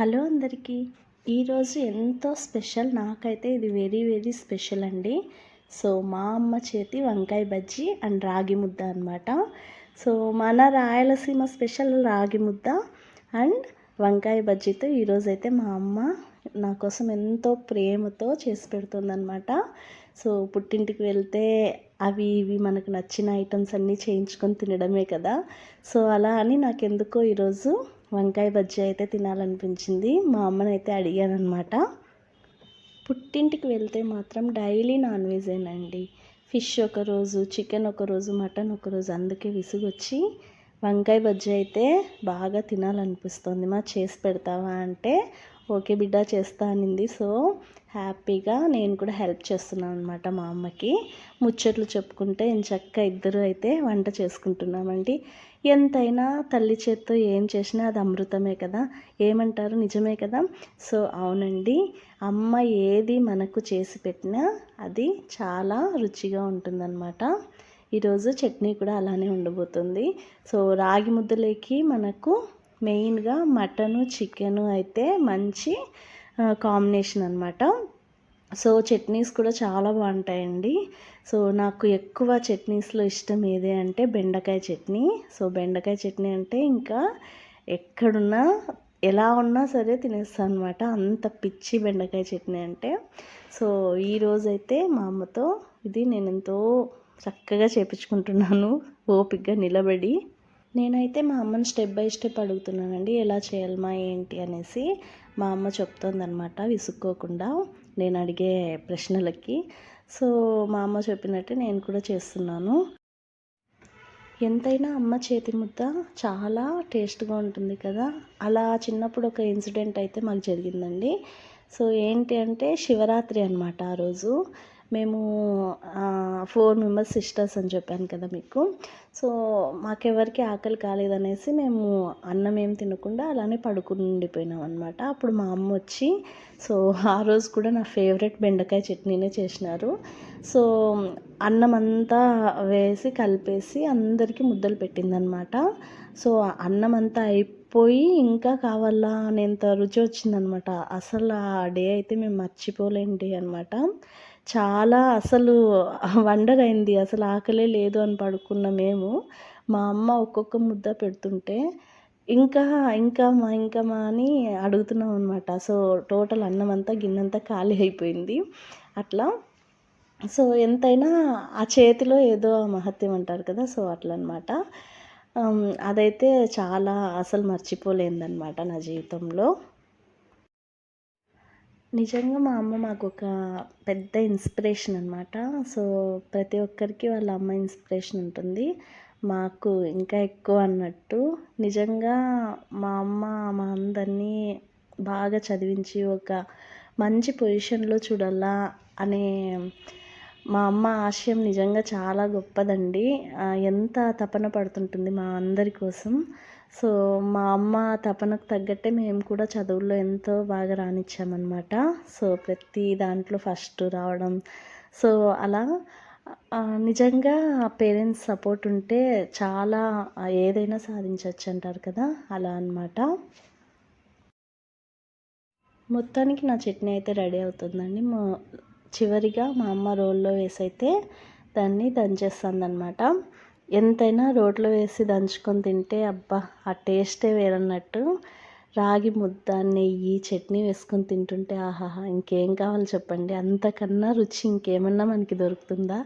Hello అందరికీ. ఈరోజు ఎంతో స్పెషల్ నాకైతే ఇది వెరీ వెరీ స్పెషల్ అండి. సో మా అమ్మ చేతి వంకాయ బజ్జీ అండ్ రాగి ముద్ద అనమాట సో మన రాయలసీమ స్పెషల్ రాగి ముద్ద అండ్ వంకాయ బజ్జీతో ఈరోజైతే మా అమ్మ నా కోసం ఎంతో ప్రేమతో చేసి పెడుతుందనమాట సో పుట్టింటికి వెళ్తే అవి ఇవి మనకు నచ్చిన ఐటమ్స్ అన్నీ చేయించుకొని తినడమే కదా. సో అలా అని నాకు ఎందుకో ఈరోజు వంకాయ బజ్జీ అయితే తినాలనిపించింది. మా అమ్మనైతే అడిగాను అనమాట పుట్టింటికి వెళ్తే మాత్రం డైలీ నాన్ వెజేనండి. ఫిష్ ఒకరోజు చికెన్ ఒకరోజు మటన్ ఒకరోజు అందుకే విసుగొచ్చి వంకాయ బజ్జీ అయితే బాగా తినాలనిపిస్తుంది. మా చేసి పెడతావా అంటే ఓకే బిడ్డ చేస్తా అనింది. సో హ్యాపీగా నేను కూడా హెల్ప్ చేస్తున్నాను అనమాట మా అమ్మకి. ముచ్చట్లు చెప్పుకుంటే చక్క ఇద్దరు అయితే వంట చేసుకుంటున్నామండి. ఎంతైనా తల్లి చేత్తో ఏం చేసినా అది అమృతమే కదా. ఏమంటారు? నిజమే కదా? సో అవునండి. అమ్మ ఏది మనకు చేసి పెట్టినా అది చాలా రుచిగా ఉంటుందన్నమాట. ఈరోజు చట్నీ కూడా అలానే ఉండబోతుంది. సో రాగి ముద్దలేకి మనకు మెయిన్గా మటను చికెను అయితే మంచి కాంబినేషన్ అనమాట సో చట్నీస్ కూడా చాలా బాగుంటాయండి. సో నాకు ఎక్కువ చట్నీస్లో ఇష్టం ఏది అంటే బెండకాయ చట్నీ. సో బెండకాయ చట్నీ అంటే ఇంకా ఎక్కడున్నా ఎలా ఉన్నా సరే తినేస్తాను అనమాట అంత పిచ్చి బెండకాయ చట్నీ అంటే. సో ఈరోజైతే మా అమ్మతో ఇది నేను ఎంతో చక్కగా చేపించుకుంటున్నాను. ఓపిక్గా నిలబడి. నేనైతే మా అమ్మని స్టెప్ బై స్టెప్ అడుగుతున్నానండి ఎలా చేయాలమా ఏంటి అనేసి. మా అమ్మ చెప్తుందనమాట విసుక్కోకుండా నేను అడిగే ప్రశ్నలకి. సో మా అమ్మ చెప్పినట్టే నేను కూడా చేస్తున్నాను. ఎంతైనా అమ్మ చేతి ముద్ద చాలా టేస్ట్గా ఉంటుంది కదా. అలా చిన్నప్పుడు ఒక ఇన్సిడెంట్ అయితే మాకు జరిగిందండి. సో ఏంటి అంటే శివరాత్రి అనమాట ఆ రోజు. మేము ఫోర్ మెంబర్స్ సిస్టర్స్ అని చెప్పాను కదా మీకు. సో మాకెవరికి ఆకలి కాలేదనేసి మేము అన్నం ఏం తినకుండా అలానే పడుకుని ఉండిపోయినాం అనమాట అప్పుడు మా అమ్మ వచ్చి సో ఆ రోజు కూడా నా ఫేవరెట్ బెండకాయ చట్నీనే చేసినారు. సో అన్నం అంతా వేసి కలిపేసి అందరికీ ముద్దలు పెట్టిందనమాట సో అన్నం అంతా అయిపోయి ఇంకా కావాలా అనేంత రుచి వచ్చిందనమాట అసలు ఆ డే అయితే మేము మర్చిపోలేండి అనమాట చాలా అసలు వండర్ అయింది అసలు ఆకలే లేదు అని పడుకున్న మేము మా అమ్మ ఒక్కొక్క ముద్ద పెడుతుంటే ఇంకా ఇంకా మా ఇంకా మా అని అడుగుతున్నాం అనమాట సో టోటల్ అన్నం అంతా గిన్నెంతా ఖాళీ అయిపోయింది. అట్లా సో ఎంతైనా ఆ చేతిలో ఏదో మహత్యం అంటారు కదా సో అట్లా అనమాట అదైతే చాలా అసలు మర్చిపోలేదన్నమాట నా జీవితంలో. నిజంగా మా అమ్మ మాకు ఒక పెద్ద ఇన్స్పిరేషన్ అనమాట. సో ప్రతి ఒక్కరికి వాళ్ళ అమ్మ ఇన్స్పిరేషన్ ఉంటుంది. మాకు ఇంకా ఎక్కువ అన్నట్టు నిజంగా మా అమ్మ మా అందరినీ బాగా చదివించి ఒక మంచి పొజిషన్లో చూడాలా అనే మా అమ్మ ఆశయం నిజంగా చాలా గొప్పదండి. ఎంత తపన పడుతుంటుంది మా అందరి కోసం. సో మా అమ్మ తపనకు తగ్గట్టే మేము కూడా చదువుల్లో ఎంతో బాగా రాణించామన్నమాట. సో ప్రతి దాంట్లో ఫస్ట్ రావడం. సో అలా నిజంగా పేరెంట్స్ సపోర్ట్ ఉంటే చాలా ఏదైనా సాధించవచ్చు అంటారు కదా. అలా అనమాట మొత్తానికి నా చట్నీ అయితే రెడీ అవుతుందండి. చివరిగా మా అమ్మ రోల్లో వేసి అయితే దాన్ని దంచేస్తుంది అనమాట ఎంతైనా రోట్లో వేసి దంచుకొని తింటే అబ్బా ఆ టేస్టే వేరన్నట్టు. రాగి ముద్ద నెయ్యి చట్నీ వేసుకొని తింటుంటే ఆహాహా ఇంకేం కావాలి చెప్పండి. అంతకన్నా రుచి ఇంకేమన్నా మనకి దొరుకుతుందా?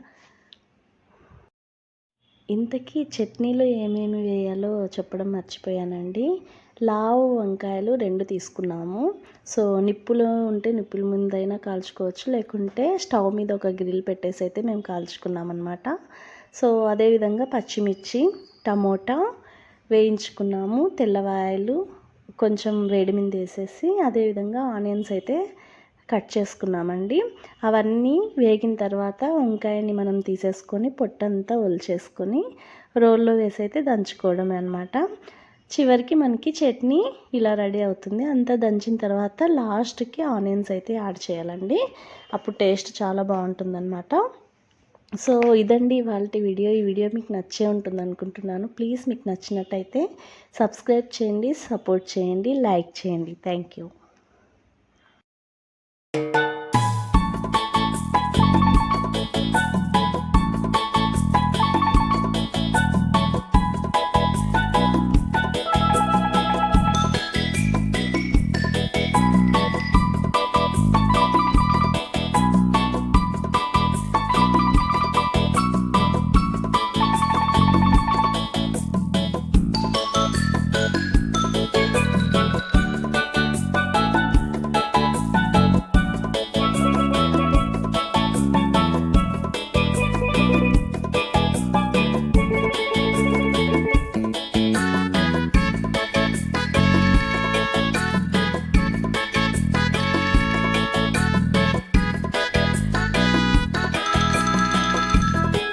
ఇంతకీ చట్నీలో ఏమేమి వేయాలో చెప్పడం మర్చిపోయానండి. లావు వంకాయలు రెండు తీసుకున్నాము. సో నిప్పులో ఉంటే నిప్పుల ముందైనా కాల్చుకోవచ్చు. లేకుంటే స్టవ్ మీద ఒక గ్రిల్ పెట్టేసి అయితే మేము కాల్చుకున్నాం అనమాట సో అదేవిధంగా పచ్చిమిర్చి టమోటా వేయించుకున్నాము. తెల్లవాయలు కొంచెం వేడి మీద వేసేసి అదేవిధంగా ఆనియన్స్ అయితే కట్ చేసుకున్నామండి. అవన్నీ వేగిన తర్వాత వంకాయని మనం తీసేసుకొని పొట్టంతా ఒలిచేసుకొని రోల్లో వేసి అయితే దంచుకోవడమే అనమాట చివరికి మనకి చట్నీ ఇలా రెడీ అవుతుంది. అంతా దంచిన తర్వాత లాస్ట్కి ఆనియన్స్ అయితే యాడ్ చేయాలండి. అప్పుడు టేస్ట్ చాలా బాగుంటుందన్నమాట. సో ఇదండి వాళ్ళ వీడియో. ఈ వీడియో మీకు నచ్చే ఉంటుంది అనుకుంటున్నాను. ప్లీజ్ మీకు నచ్చినట్టయితే సబ్స్క్రైబ్ చేయండి సపోర్ట్ చేయండి లైక్ చేయండి. Thank you.